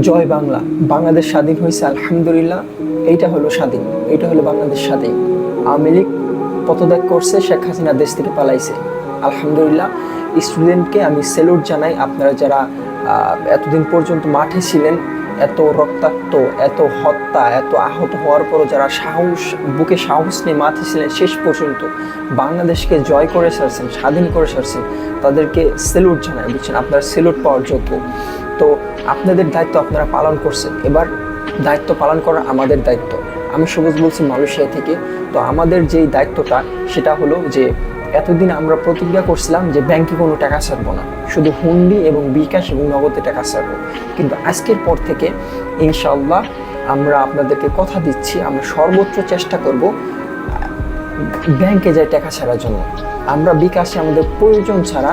জয় বাংলা। বাংলাদেশ স্বাধীন হয়েছে, আলহামদুলিল্লাহ। এইটা হলো স্বাধীন এটা হলো বাংলাদেশ স্বাধীন। আওয়ামী লীগ পদত্যাগ করছে, শেখ হাসিনা দেশ থেকে পালাইছে। আলহামদুলিল্লাহ স্টুডেন্টকে আমি সেলুট জানাই। আপনারা যারা এতদিন পর্যন্ত মাঠে ছিলেন এত রক্তাক্ত, এত হত্যা, এত আহত হওয়ার পরও যারা সাহস, বুকে সাহস নিয়ে মাথা ছিলেন শেষ পর্যন্ত বাংলাদেশকে জয় করে সারছেন স্বাধীন করে সারছেন তাদেরকে সেলুট জানায় বুঝছেন আপনারা সেলুট পাওয়ার যোগ্য। তো আপনাদের দায়িত্ব আপনারা পালন করছেন। এবার দায়িত্ব পালন করা আমাদের দায়িত্ব। আমি সবুজ বলছি মালয়েশিয়া থেকে, তো আমাদের যেই দায়িত্বটা সেটা হলো যে এতদিন আমরা প্রতিজ্ঞা করছিলাম যে ব্যাংকে কোনো টাকা ছাড়বো না, শুধু হুন্ডি এবং বিকাশ এবং নগদে টাকা ছাড়বো। কিন্তু আজকের পর থেকে ইনশাআল্লাহ আমরা আপনাদেরকে কথা দিচ্ছি, আমরা সর্বোচ্চ চেষ্টা করব ব্যাংকে যাই টাকা ছাড়ার জন্য। আমরা বিকাশে আমাদের প্রয়োজন ছাড়া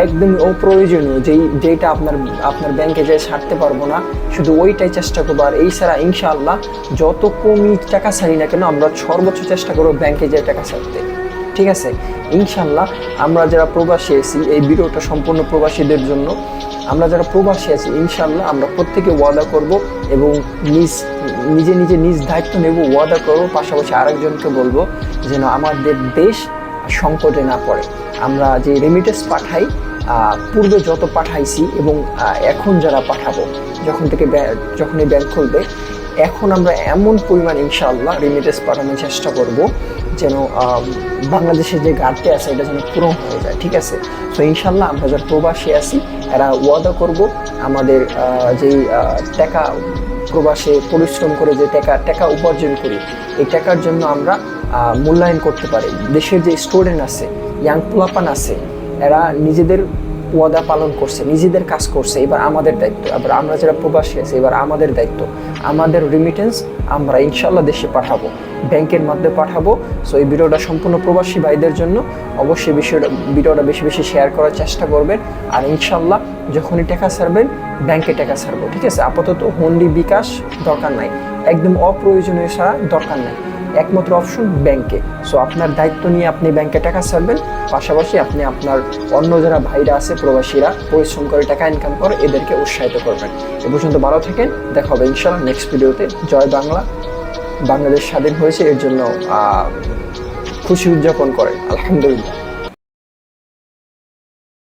একদমই অপ্রয়োজনীয় যেই যেটা আপনার আপনার ব্যাংকে যেয়ে ছাড়তে পারব না। শুধু ওইটাই চেষ্টা করব। আর এই ছাড়া ইনশাআল্লাহ যত কমই টাকা ছাড়ি না কেন, আমরা সর্বোচ্চ চেষ্টা করব ব্যাংকে যেয়ে টাকা ছাড়তে। ঠিক আছে? ইনশাল্লাহ আমরা যারা প্রবাসী আছি, এই ভিডিওটা সম্পূর্ণ প্রবাসীদের জন্য। আমরা যারা প্রবাসী আছি ইনশাল্লাহ আমরা প্রত্যেকে ওয়াদা করব এবং নিজ, নিজে নিজে নিজ দায়িত্ব নেব, ওয়াদা করব। পাশাপাশি আরেকজনকে বলব যেন আমাদের দেশ সংকটে না পড়ে। আমরা যে রেমিটেন্স পাঠাই পূর্বে যত পাঠাইছি এবং এখন যারা পাঠাবো, যখন থেকে যখন এই ব্যাংক খুলবে, এখন আমরা এমন পরিমাণ ইনশাআল্লাহ রেমিটেন্স পাঠানোর চেষ্টা করব যেন বাংলাদেশের যে ঘাটতি আছে, এটা যেন পূরণ হয়ে যায়, ঠিক আছে? তো ইনশাল্লাহ আমরা যারা প্রবাসী আছি, এরা ওয়াদা করব আমাদের যেই টাকা প্রবাসে পরিশ্রম করে যে টাকা টাকা উপার্জন করি, এই টাকার জন্য আমরা মূল্যায়ন করতে পারি। দেশের যে স্টুডেন্ট আছে ইয়াং পোলাপান আছে, এরা নিজেদের ওয়াদা পালন করছে, নিজেদের কাজ করছে, এবার আমাদের দায়িত্ব। এবার আমরা যারা প্রবাসী আছি, এবার আমাদের দায়িত্ব, আমাদের রিমিটেন্স আমরা ইনশাল্লাহ দেশে পাঠাবো, ব্যাংকের মাধ্যমে পাঠাবো। সো এই ভিডিওটা সম্পূর্ণ প্রবাসী ভাইদের জন্য। অবশ্যই বিষয়টা, ভিডিওটা বেশি বেশি শেয়ার করার চেষ্টা করবেন। আর ইনশাল্লাহ যখনই টাকা ছাড়বেন, ব্যাংকে টাকা ছাড়বো, ঠিক আছে? আপাতত হুন্ডি বিকাশ দরকার নাই। একদম অপ্রয়োজনীয় ছাড়া দরকার নাই। একমাত্র অপশন ব্যাংকে সো আপনার দায়িত্ব নিয়ে আপনি ব্যাংকে টাকা ছাড়বেন, পাশাপাশি আপনি আপনার অন্য যারা ভাইরা আছে, প্রবাসীরা, পরিশ্রম করে টাকা ইনকাম করে, এদেরকে উৎসাহিত করবেন। এ পর্যন্ত ভালো থাকেন, দেখা হবে ইনশাল্লাহ নেক্সট ভিডিওতে জয় বাংলা। বাংলাদেশ স্বাধীন হয়েছে, এর জন্য খুশি উদযাপন করে আলহামদুলিল্লাহ।